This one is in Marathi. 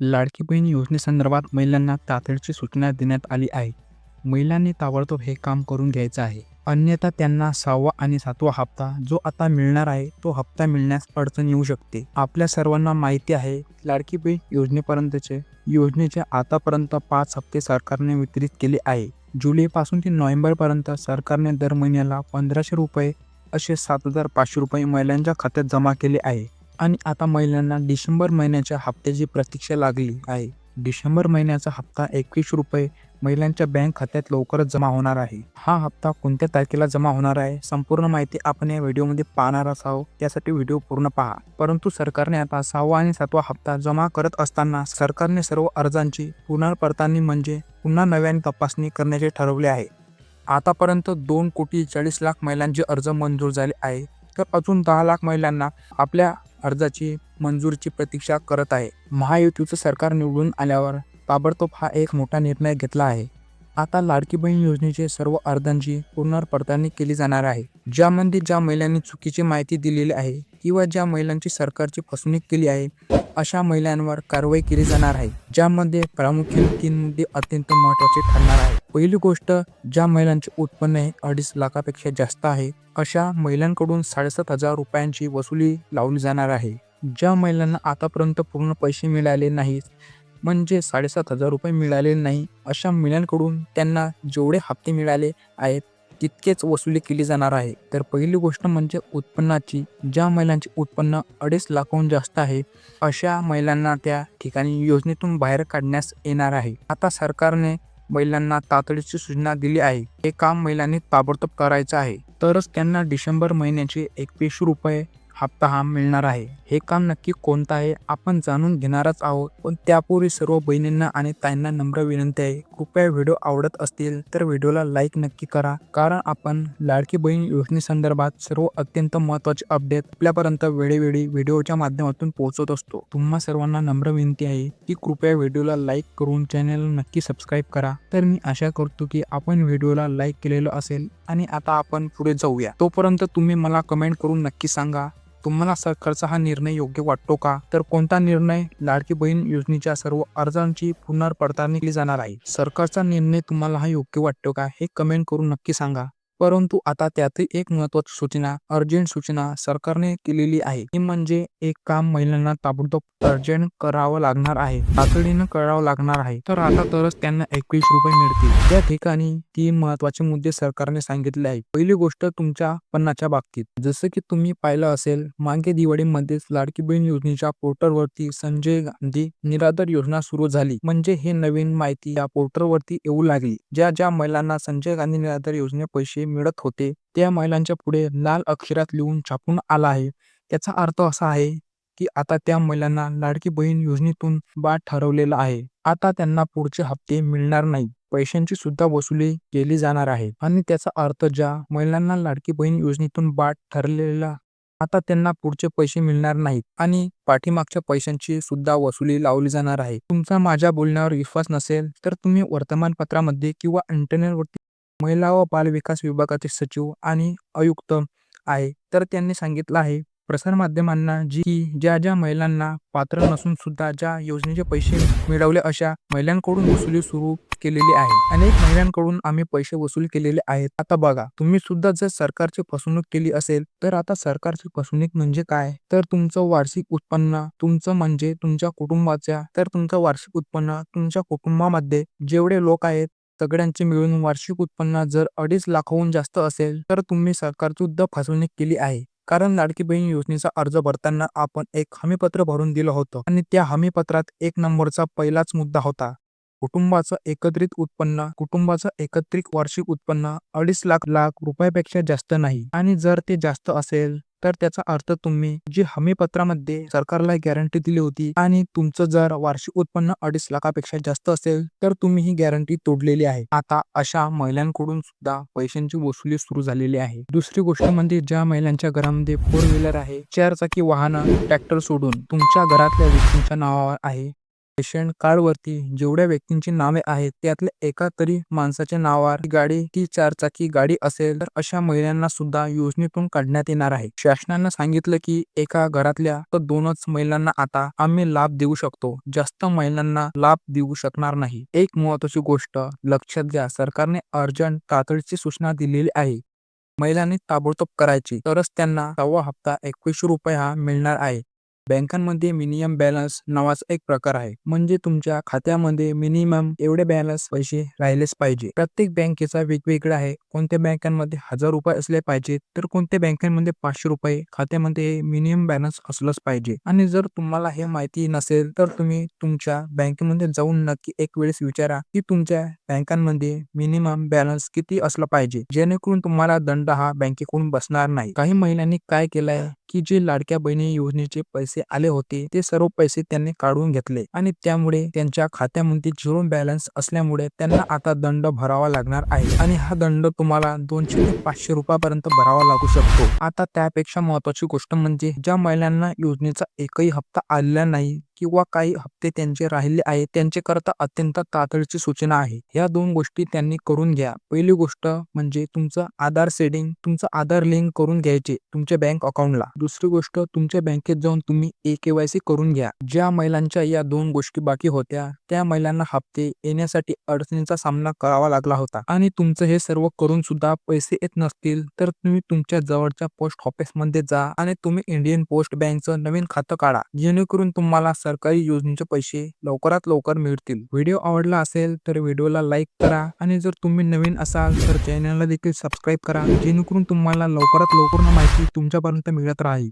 लाडकी बहीण योजनेसंदर्भात महिलांना तातडीची सूचना देण्यात आली आहे. महिलांनी ताबडतोब हे काम करून घ्यायचं आहे. अन्यथा त्यांना सहावा आणि सातवा हप्ता जो आता मिळणार आहे तो हप्ता मिळण्यास अडचण येऊ शकते. आपल्या सर्वांना माहिती आहे लाडकी बहीण योजनेपर्यंतचे योजनेचे आतापर्यंत पाच हप्ते सरकारने वितरित केले आहे. जुलैपासून ते नोव्हेंबरपर्यंत सरकारने दर महिन्याला पंधराशे रुपये असे सात हजार पाचशे रुपये महिलांच्या खात्यात जमा केले आहे. आणि आता महिलांना डिसेंबर महिन्याच्या हप्त्याची प्रतीक्षा लागली आहे. डिसेंबर महिन्याचा हप्ता एकवीस रुपये महिलांच्या बँक खात्यात लवकरच जमा होणार आहे. हा हप्ता कोणत्या तारखेला जमा होणार आहे? संपूर्ण माहिती आपण या व्हिडिओमध्ये पाहणार असावं. त्यासाठी व्हिडिओ पूर्ण पहा. परंतु सरकारने आता सहावा आणि सातवा हप्ता जमा करत असताना सरकारने सर्व अर्जांची पुनर्पडताळणी म्हणजे पुन्हा नव्याने तपासणी करण्याचे ठरवले आहे. आतापर्यंत दोन कोटी चाळीस लाख महिलांचे अर्ज मंजूर झाले आहे. तर अजून दहा लाख महिलांना आपल्या अर्जाची मंजुरीची प्रतीक्षा करत आहे. महायुतीचं सरकार निवडून आल्यावर ताबडतोब हा एक मोठा निर्णय घेतला आहे. आता लाडकी बहीण योजनेचे सर्व अर्जांची पुनर्पडताळणी केली जाणार आहे. ज्यामध्ये ज्या महिलांनी चुकीची माहिती दिलेली आहे किंवा ज्या महिलांची सरकारची फसवणूक केली आहे अशा महिलांवर कारवाई केली जाणार आहे ज्यामध्ये प्रामुख्याने तीन मुद्दे अत्यंत महत्त्वाचे ठरणार आहे पहिली गोष्ट ज्या महिलांचे उत्पन्न हे अडीच लाखापेक्षा जास्त आहे अशा महिलांकडून साडेसात हजार रुपयांची वसुली लावली जाणार आहे. ज्या महिलांना आतापर्यंत पूर्ण पैसे मिळाले नाहीत म्हणजे साडेसात हजार रुपये मिळाले नाही. अशा महिलांकडून त्यांना जेवढे हप्ते मिळाले आहेत तितकेच वसुली केली जाणार आहे. तर पहिली गोष्ट म्हणजे उत्पन्नाची. ज्या महिलांचे उत्पन्न अडीच लाखाहून जास्त आहे अशा महिलांना त्या ठिकाणी योजनेतून बाहेर काढण्यास येणार आहे. आता सरकारने महिलांना तातडीची सूचना दिली आहे. हे काम महिलांनी ताबडतोब करायचं आहे. तरच त्यांना डिसेंबर महिन्याचे एकवीसशे रुपये हप्ता हा मिळणार आहे. हे काम नक्की कोणतं आहे आपण जाणून घेणारच आहोत. पण त्यापूर्वी सर्व बहिणींना आणि ताईंना नम्र विनंती आहे. कृपया व्हिडिओ आवडत असतील तर व्हिडिओला लाईक नक्की करा. कारण आपण लाडकी बहीण योजनेसंदर्भात सर्व अत्यंत महत्त्वाचे अपडेट आपल्यापर्यंत वेळोवेळी व्हिडिओच्या माध्यमातून पोहोचत असतो. तुम्हा सर्वांना नम्र विनंती आहे की कृपया व्हिडिओला लाईक करून चॅनलला नक्की सबस्क्राईब करा. तर मी आशा करतो की आपण व्हिडिओला लाईक केलेलं असेल आणि आता आपण पुढे जाऊया. तोपर्यंत तुम्ही मला कमेंट करून नक्की सांगा. तुम्हाला सरकारचा हा निर्णय योग्य वाटतो का? तर कोणता निर्णय? लाडकी बहीण योजनेच्या सर्व अर्जांची पुनर्पडताळणी केली जाणार आहे. सरकारचा निर्णय तुम्हाला हा योग्य वाटतो का? हे कमेंट करून नक्की सांगा. परंतु आता त्यातही एक महत्वाची सूचना अर्जंट सूचना सरकारने केलेली आहे. ती म्हणजे एक काम महिलांना ताबडतोब अर्जंट करावं लागणार आहे. तातडीनं करावं लागणार आहे. तर आता तरच त्यांना एकवीस रुपये मिळतील. त्या ठिकाणी तीन महत्त्वाचे मुद्दे सरकारने सांगितले आहे पहिली गोष्ट तुमच्या पन्नाच्या बाबतीत. जसं की तुम्ही पाहिलं असेल मागे दिवाळीमध्येच लाडकी बहीण योजनेच्या पोर्टलवरती संजय गांधी निराधार योजना सुरू झाली. म्हणजे हे नवीन माहिती या पोर्टलवरती येऊ लागली. ज्या ज्या महिलांना संजय गांधी निराधार योजने पैसे मिळत होते त्या महिलांच्या पुढे लाल अक्षरात लिहून छापून आला आहे. याचा अर्थ असा आहे की आता त्या महिलांना लाडकी बहीण योजनेतून बाद ठरवलेला आहे. आता त्यांना पुढचे हप्ते मिळणार नाही. पैशांची सुद्धा वसुली केली जाणार आहे. आणि त्याचा अर्थ ज्या महिलांना लाडकी बहीण योजनेतून बाद ठरलेला आता त्यांना पुढचे पैसे मिळणार नाहीत. आणि पाठीमागच्या पैशांची सुद्धा वसुली लावली जाणार आहे. तुमचा माझ्या बोलण्यावर विश्वास नसेल तर तुम्ही वर्तमानपत्रामध्ये किंवा इंटरनेटवरती महिला व बाल विकास विभागाचे सचिव आणि आयुक्त आहे. तर त्यांनी सांगितलं आहे प्रसारमाध्यमांना जी की ज्या ज्या महिलांना पात्र नसून सुद्धा ज्या योजनेचे पैसे मिळवले अशा महिलांकडून वसुली सुरू केलेली आहे. अनेक महिलांकडून आम्ही पैसे वसूल केलेले आहेत. आता बघा तुम्ही सुद्धा जर सरकारची फसवणूक केली असेल तर आता सरकारची फसवणूक म्हणजे काय? तर तुमचं वार्षिक उत्पन्न तुमचं म्हणजे तुमच्या कुटुंबाच्या तर तुमचं वार्षिक उत्पन्न तुमच्या कुटुंबामध्ये जेवढे लोक आहेत सगळ्यांचे मिळून वार्षिक उत्पन्न जर अडीच लाखाहून जास्त असेल तर तुम्ही सरकारसुद्धा फसवणूक केली आहे. कारण लाडकी बहीण योजनेचा अर्ज भरताना आपण एक हमीपत्र भरून दिलं होतं आणि त्या हमीपत्रात एक नंबरचा पहिलाच मुद्दा होता. कुटुंबाचं एकत्रित उत्पन्न कुटुंबाचं एकत्रित वार्षिक उत्पन्न अडीच लाख लाख रुपयापेक्षा जास्त नाही. आणि जर ते जास्त असेल तर त्याचा अर्थ तुम्ही जी हमीपत्रामध्ये सरकारला गॅरंटी दिली होती आणि तुमचं जर वार्षिक उत्पन्न अडीच लाखापेक्षा जास्त असेल तर तुम्ही ही गॅरंटी तोडलेली आहे. आता अशा महिलांकडून सुद्धा पैशांची वसुली सुरू झालेली आहे. दुसरी गोष्ट म्हणजे ज्या महिलांच्या घरामध्ये फोर व्हीलर आहे चार चाकी वाहन ट्रॅक्टर सोडून तुमच्या घरातल्या व्यक्तींच्या नावावर आहे रेशन कार्डवरती जेवढ्या व्यक्तींची नावे आहेत त्यातल्या एका तरी माणसाच्या नावावर गाडी ती चारचाकी गाडी असेल तर अशा महिलांना सुद्धा योजनेतून काढण्यात येणार आहे. शासनानं सांगितलं की एका घरातल्या तर दोनच महिलांना आता आम्ही लाभ देऊ शकतो. जास्त महिलांना लाभ देऊ शकणार नाही. एक महत्वाची गोष्ट लक्षात घ्या सरकारने अर्जंट तातडीची सूचना दिलेली आहे. महिलांनी ताबडतोब करायची तरच त्यांना सव्वा हप्ता एकवीसशे रुपये हा मिळणार आहे. बँकांमध्ये मिनिमम बॅलन्स नावाचा एक प्रकार आहे. म्हणजे तुमच्या खात्यामध्ये मिनिमम एवढे बॅलन्स पैसे राहिलेच पाहिजे. प्रत्येक बँकेचा वेगवेगळा आहे. कोणत्या बँकांमध्ये हजार रुपये असले पाहिजे तर कोणत्या बँकांमध्ये पाचशे रुपये खात्यामध्ये मिनिमम बॅलन्स असलंच पाहिजे. आणि जर तुम्हाला हे माहिती नसेल तर तुम्ही तुमच्या बँकेमध्ये जाऊन नक्की एक वेळेस विचारा की तुमच्या बँकांमध्ये मिनिमम बॅलन्स किती असलं पाहिजे. जेणेकरून तुम्हाला दंड हा बँकेकडून बसणार नाही. काही महिलांनी काय केलंय की जे लाडक्या बहिणी योजनेचे पैसे आले होते ते सर्व पैसे त्यांनी काढून घेतले. आणि त्यामुळे त्यांच्या खात्यामध्ये झिरो बॅलन्स असल्यामुळे त्यांना आता दंड भरावा लागणार आहे. आणि हा दंड तुम्हाला दोनशे ते पाचशे रुपयापर्यंत भरावा लागू शकतो. आता त्यापेक्षा महत्वाची गोष्ट म्हणजे ज्या महिलांना योजनेचा एकही हप्ता आलेला नाही किंवा काही हप्ते त्यांचे राहिले आहेत त्यांचे करता अत्यंत तातडीची सूचना आहे. या दोन गोष्टी त्यांनी करून घ्या. पहिली गोष्ट म्हणजे तुमचं आधार सेटिंग तुमचं आधार लिंक करून घ्यायचे तुमच्या बँक अकाउंटला. दुसरी गोष्ट तुमच्या बँकेत जाऊन तुम्ही ए केवायसी करून घ्या. ज्या महिलांच्या या दोन गोष्टी बाकी होत्या त्या महिलांना हप्ते येण्यासाठी अडचणीचा सामना करावा लागला होता. आणि तुमचं हे सर्व करून सुद्धा पैसे येत नसतील तर तुम्ही तुमच्या जवळच्या पोस्ट ऑफिसमध्ये जा आणि तुम्ही इंडियन पोस्ट बँकचं नवीन खातं काढा. जेणेकरून तुम्हाला सरकारी योजनेचे पैसे लवकरात लवकर मिळतील. व्हिडिओ आवडला असेल तर व्हिडिओला लाईक करा आणि जर तुम्ही नवीन असाल तर चॅनलला देखील सबस्क्राईब करा जेणेकरून तुम्हाला लवकरात लवकर माहिती तुमच्यापर्यंत मिळत राहील.